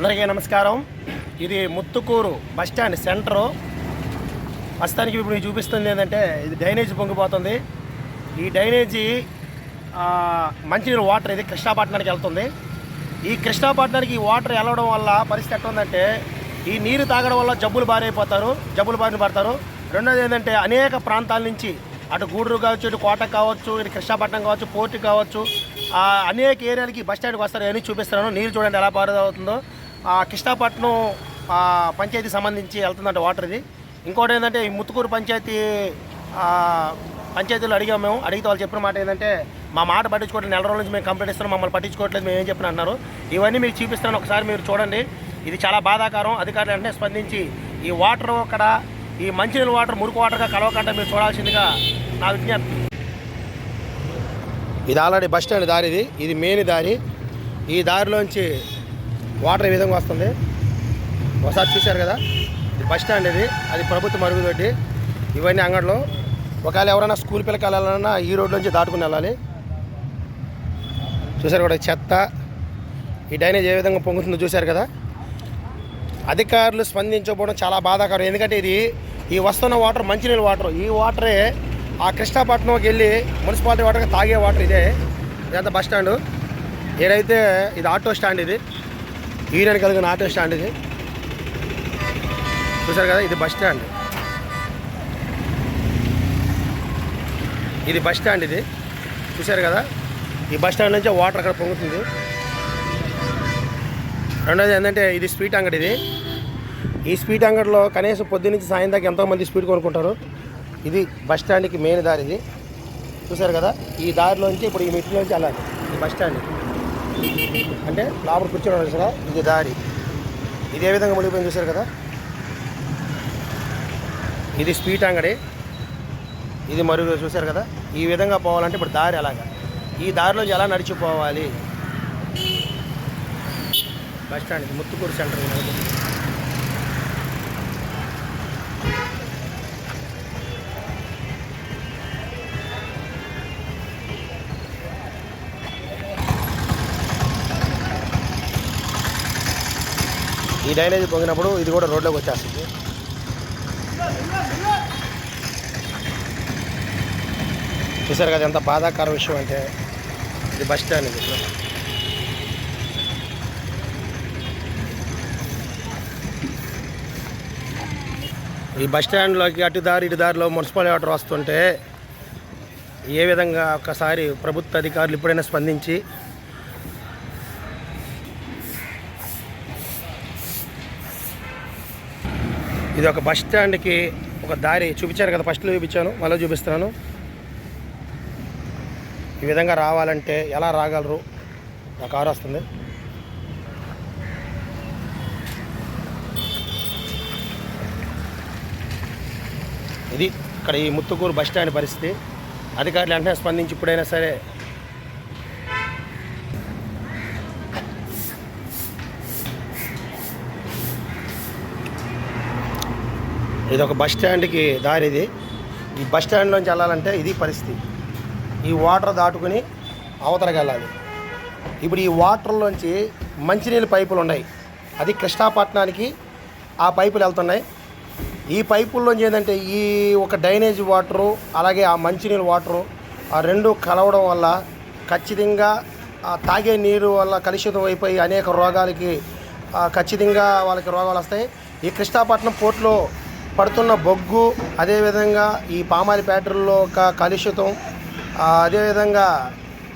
అందరికీ నమస్కారం. ఇది ముత్తుకూరు బస్ స్టాండ్ సెంటరు. ప్రస్తుతానికి ఇప్పుడు మీకు చూపిస్తుంది ఏంటంటే ఇది డ్రైనేజ్ పొంగిపోతుంది. ఈ డ్రైనేజీ మంచినీరు వాటర్ ఇది కృష్ణాపట్నానికి వెళ్తుంది. ఈ కృష్ణాపట్నానికి ఈ వాటర్ వెళ్ళడం వల్ల పరిస్థితి ఎట్లా ఉందంటే ఈ నీరు తాగడం వల్ల జబ్బులు బారైపోతారు జబ్బులు బారిన పడతారు. రెండోది ఏంటంటే అనేక ప్రాంతాల నుంచి అటు గూడూరు కావచ్చు ఇటు కోట కావచ్చు ఇటు కృష్ణాపట్నం కావచ్చు పోర్టు కావచ్చు అనేక ఏరియాలకి బస్ స్టాండ్కి వస్తారు అని చూపిస్తున్నాను. నీరు చూడండి ఎలా పారుదవుతుందో. కృష్ణాపట్నం పంచాయతీ సంబంధించి వెళ్తుందంట వాటర్ ఇది. ఇంకోటి ఏంటంటే ఈ ముత్తుకూరు పంచాయతీ పంచాయతీలో అడిగాము మేము. అడిగితే వాళ్ళు చెప్పిన మాట ఏంటంటే మా మాట పట్టించుకోవట్లేదు నెల రోజుల నుంచి మేము కంప్లైంట్ ఇస్తున్నాం మమ్మల్ని పట్టించుకోవట్లేదు మేము ఏం చెప్పిన అన్నారు. ఇవన్నీ మీకు చూపిస్తాను ఒకసారి మీరు చూడండి. ఇది చాలా బాధాకరం. అధికారులు వెంటనే స్పందించి ఈ వాటర్ అక్కడ ఈ మంచినీళ్ళ వాటర్ మురికి వాటర్గా కలవకుండా మీరు చూడాల్సిందిగా నా విజ్ఞప్తి. ఇది ఆల్రెడీ బస్ స్టాండ్ దారి ఇది ఇది మెయిన్ దారి. ఈ దారిలోంచి వాటర్ ఈ విధంగా వస్తుంది? ఒకసారి చూశారు కదా? ఇది బస్ స్టాండ్ ఇది. అది ప్రభుత్వ మరుగుదొడ్డి ఇవన్నీ అంగడిలో. ఒకవేళ ఎవరైనా స్కూల్ పిల్లకి వెళ్ళాలన్నా ఈ రోడ్ నుంచి దాటుకుని వెళ్ళాలి. చూశారు కూడా చెత్త? ఈ డ్రైనేజ్ ఏ విధంగా పొంగుతుందో చూశారు కదా? అధికారులు స్పందించకపోవడం చాలా బాధాకరం. ఎందుకంటే ఇది ఈ వస్తున్న వాటర్ మంచినీళ్ళ వాటర్. ఈ వాటరే ఆ కృష్ణాపట్నంకి వెళ్ళి మున్సిపాలిటీ వాటర్గా తాగే వాటర్ ఇదే. ఇదంతా బస్ స్టాండ్. ఏదైతే ఇది ఆటో స్టాండ్ ఇది ఈయన కలిగిన ఆటో స్టాండ్ ఇది. చూసారు కదా ఇది బస్ స్టాండ్. ఇది బస్ స్టాండ్ ఇది. చూసారు కదా ఈ బస్ స్టాండ్ నుంచి వాటర్ అక్కడ పొంగుతుంది. రెండోది ఏంటంటే ఇది స్వీట్ అంగడి ఇది. ఈ స్వీట్ అంగడిలో కనీసం పొద్దున్నుంచి సాయం దాకా ఎంతోమంది స్వీట్ కొనుక్కుంటారు. ఇది బస్ స్టాండ్కి మెయిన్ దారి ఇది. చూసారు కదా ఈ దారిలోంచి ఇప్పుడు ఈ మెట్లోంచి వెళ్ళాలి ఈ బస్ స్టాండ్ అంటే లోపల కూర్చోవడం కదా ఇది దారి. ఇది ఏ విధంగా మునిగిపోయింది చూసారు కదా? ఇది స్వీట్ అంగడి. ఇది మరుగు చూసారు కదా? ఈ విధంగా పోవాలంటే ఇప్పుడు దారి అలాగా. ఈ దారిలో ఎలా నడిచిపోవాలి బస్ స్టాండ్ ముత్తుకూరు సెంటర్ ఈ డ్రైనేజ్ పొంగినప్పుడు ఇది కూడా రోడ్లోకి వచ్చేస్తుంది చూసారు కదా ఎంత బాధాకర విషయం అంటే ఇది బస్ స్టాండ్ ఇది ఇప్పుడు. ఈ బస్ స్టాండ్లోకి అటు దారి ఇటు దారిలో మున్సిపల్ వాటర్ వస్తుంటే ఏ విధంగా ఒకసారి ప్రభుత్వ అధికారులు ఇప్పుడైనా స్పందించి ఇది ఒక బస్ స్టాండ్కి ఒక దారి చూపించాను కదా ఫస్ట్లో చూపించాను మళ్ళీ చూపిస్తున్నాను. ఈ విధంగా రావాలంటే ఎలా రాగలరు? నా కారు వస్తుంది. ఇది ఇక్కడ ఈ ముత్తుకూరు బస్ స్టాండ్ పరిస్థితి. అధికారులు వెంటనే స్పందించి ఇప్పుడైనా సరే ఇది ఒక బస్ స్టాండ్కి దారి ఇది. ఈ బస్ స్టాండ్లోంచి వెళ్ళాలంటే ఇది పరిస్థితి. ఈ వాటర్ దాటుకుని అవతలకి వెళ్ళాలి. ఇప్పుడు ఈ వాటర్లోంచి మంచినీళ్ళ పైపులు ఉన్నాయి. అది కృష్ణాపట్నానికి ఆ పైపులు వెళ్తున్నాయి. ఈ పైపుల్లోంచి ఏంటంటే ఈ ఒక డ్రైనేజ్ వాటరు అలాగే ఆ మంచినీళ్ళ వాటరు ఆ రెండు కలవడం వల్ల ఖచ్చితంగా ఆ తాగే నీరు వల్ల కలుషితం అయిపోయి అనేక రోగాలకి ఖచ్చితంగా వాళ్ళకి రోగాలు వస్తాయి. ఈ కృష్ణాపట్నం పోర్టులో పడుతున్న బొగ్గు అదేవిధంగా ఈ పామాలి ఫ్యాక్టరీలో ఒక కలుషితం అదేవిధంగా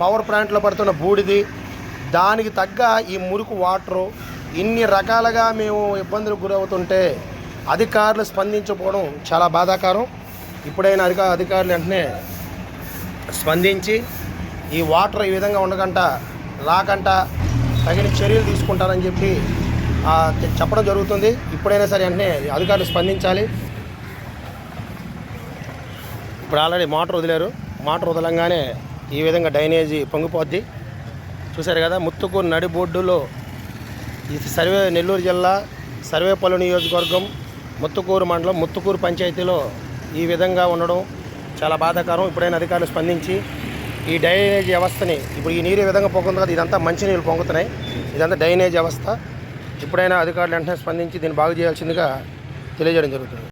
పవర్ ప్లాంట్లో పడుతున్న బూడిది. దానికి తగ్గ ఈ మురుకు వాటరు ఇన్ని రకాలుగా మేము ఇబ్బందులకు గురవుతుంటే అధికారులు స్పందించకపోవడం చాలా బాధాకరం. ఇప్పుడైనా అధిక అధికారులు వెంటనే స్పందించి ఈ వాటర్ ఈ విధంగా ఉండకంట రాకంట తగిన చర్యలు తీసుకుంటారని చెప్పి చెప్పడం జరుగుతుంది. ఇప్పుడైనా సరే వెంటనే అధికారులు స్పందించాలి. ఇప్పుడు ఆల్రెడీ మోటార్ వదిలేరు. మోటార్ వదలంగానే ఈ విధంగా డ్రైనేజీ పొంగిపోద్ది. చూశారు కదా ముత్తుకూరు నడి బోర్డులో ఈ సర్వే నెల్లూరు జిల్లా సర్వేపల్లి నియోజకవర్గం ముత్తుకూరు మండలం ముత్తుకూరు పంచాయతీలో ఈ విధంగా ఉండడం చాలా బాధాకరం. ఇప్పుడైనా అధికారులు స్పందించి ఈ డ్రైనేజ్ వ్యవస్థని ఇప్పుడు ఈ నీరు ఈ విధంగా పొంగుతుంది కదా ఇదంతా మంచినీళ్ళు పొంగుతున్నాయి. ఇదంతా డ్రైనేజ్ వ్యవస్థ. ఇప్పుడైనా అధికారులు వెంటనే స్పందించి దీన్ని బాగు చేయాల్సిందిగా తెలియజేయడం జరుగుతుంది.